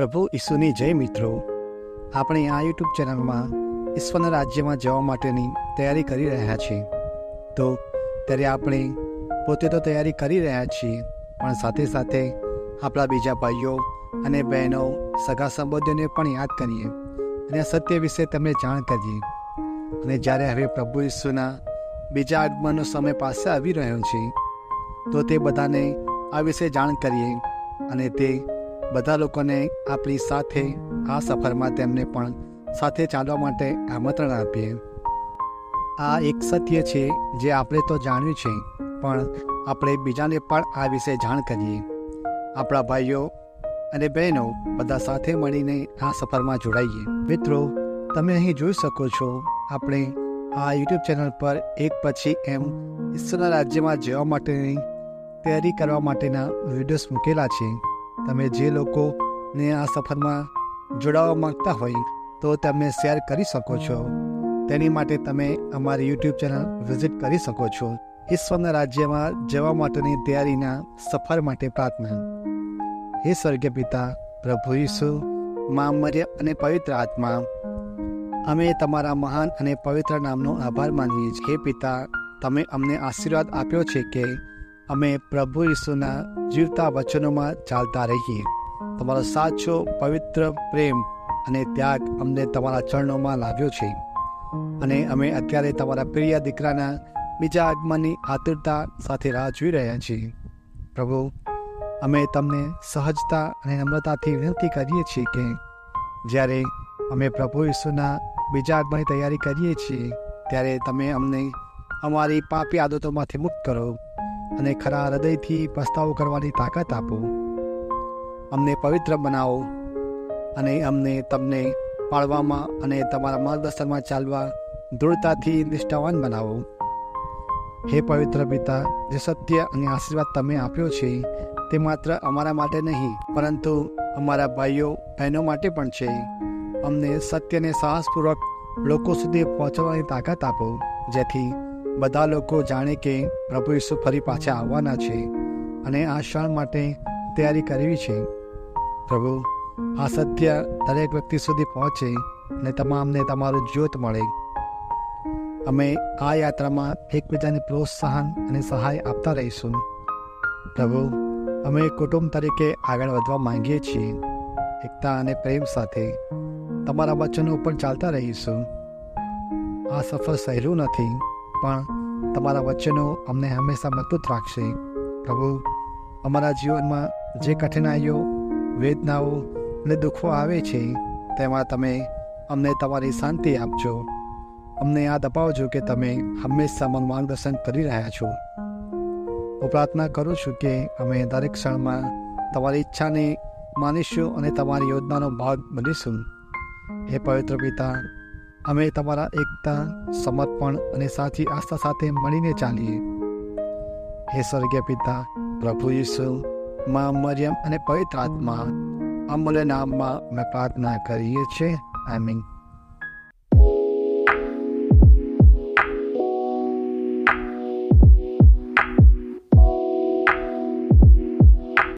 પ્રભુ ઈસુની જય મિત્રો. આપણે આ યુટ્યુબ ચેનલમાં ઈશ્વરના રાજ્યમાં જવા માટેની તૈયારી કરી રહ્યા છીએ. તો ત્યારે આપણે પોતે તો તૈયારી કરી રહ્યા છીએ, પણ સાથે સાથે આપણા બીજા ભાઈઓ અને બહેનો, સગા સંબંધીઓને પણ યાદ કરીએ અને સત્ય વિશે તમને જાણ કરીએ. અને જ્યારે હવે પ્રભુ ઈસુના બીજા આગમનનો સમય પાસે આવી રહ્યો છે, તો તે બધાને આ વિશે જાણ કરીએ અને તે બધા લોકોને આપણી સાથે આ સફરમાં તેમને પણ સાથે ચાલવા માટે આમંત્રણ આપીએ. આ એક સત્ય છે જે આપણે તો જાણ્યું છે, પણ આપણે બીજાને પણ આ વિશે જાણ કરીએ. આપણા ભાઈઓ અને બહેનો બધા સાથે મળીને આ સફરમાં જોડાઈએ. મિત્રો, તમે અહીં જોઈ શકો છો, આપણે આ યુટ્યુબ ચેનલ પર એક પછી એમ ઈશ્વરના રાજ્યમાં જવા માટેની તૈયારી કરવા માટેના વિડીયોઝ મૂકેલા છે. તમે જે લોકોને આ સફરમાં જોડાવા માંગતા હોય, તો તમે શેર કરી શકો છો. તેની માટે તમે અમારી યુટ્યુબ ચેનલ વિઝિટ કરી શકો છો. ઈશ્વરના રાજ્યમાં જવા માટેની તૈયારીના સફર માટે પ્રાર્થના. હે સ્વર્ગીય પિતા, પ્રભુ ઈસુ, મા મર્ય અને પવિત્ર આત્મા. અમે તમારા મહાન અને પવિત્ર નામનો આભાર માનીએ છીએ. હે પિતા, તમે અમને આશીર્વાદ આપ્યો છે કે અમે પ્રભુ ઈસુના જીવતા વચનોમાં ચાલતા રહીએ. તમારો સાચો, પવિત્ર પ્રેમ અને ત્યાગ અમને તમારા ચરણોમાં લાવ્યો છે. અને અમે અત્યારે તમારા પ્રિય દીકરાના બીજા આગમનની આતુરતા સાથે રાહ જોઈ રહ્યા છીએ. પ્રભુ, અમે તમને સહજતા અને નમ્રતાથી વિનંતી કરીએ છીએ કે જ્યારે અમે પ્રભુ ઈસુના બીજા આગમનની તૈયારી કરીએ છીએ, ત્યારે તમે અમને અમારી પાપી આદતોમાંથી મુક્ત કરો. અને ખરા હૃદયથી પસ્તાવો કરવાની તાકાત આપો. અમને પવિત્ર બનાવો અને અમને તમને પાળવામાં અને તમારા માર્ગદર્શનમાં ચાલવા દૃઢતાથી નિષ્ઠાવાન બનાવો. હે પવિત્ર પિતા, જે સત્ય અને આશીર્વાદ તમે આપ્યો છે, તે માત્ર અમારા માટે નહીં, પરંતુ અમારા ભાઈઓ, બહેનો માટે પણ છે. અમને સત્યને સાહસપૂર્વક લોકો સુધી પહોંચવાની તાકાત આપો, જેથી બધા લોકો જાણે કે પ્રભુ ઈસુ ફરી પાછા આવવાના છે અને આ ક્ષણ માટે તૈયારી કરવી છે. પ્રભુ, આ સત્ય દરેક વ્યક્તિ સુધી પહોંચે અને તમામને તમારું જ્યોત મળે. અમે આ યાત્રામાં એકબીજાને પ્રોત્સાહન અને સહાય આપતા રહીશું. પ્રભુ, અમે કુટુંબ તરીકે આગળ વધવા માંગીએ છીએ. એકતા અને પ્રેમ સાથે તમારા વચનો ઉપર ચાલતા રહીશું. આ સફર સહેલું નથી. પણ તમારા વચનો અમને હંમેશા મજબૂત રાખશે. પ્રભુ, અમારા જીવનમાં જે કઠિનાઈઓ, વેદનાઓ અને દુઃખો આવે છે, તેમાં તમે અમને તમારી શાંતિ આપજો. અમને યાદ અપાવજો કે તમે હંમેશા મન માર્ગદર્શન કરી રહ્યા છો. હું પ્રાર્થના કરું છું કે અમે દરેક ક્ષણમાં તમારી ઈચ્છાને માનીશું અને તમારી યોજનાનો ભાગ બનીશું. હે પવિત્ર પિતા અમે તમારા એકતા, સમર્પણ અને સાચી આસ્થા સાથે મળીને ચાલીએ. હે સ્વર્ગીય પિતા, પ્રભુ ઈસુ, મા મરિયમ અને પવિત્ર આત્મા, અમૂલ્ય નામમાં અમે પ્રાર્થના કરીએ છીએ. આમીન.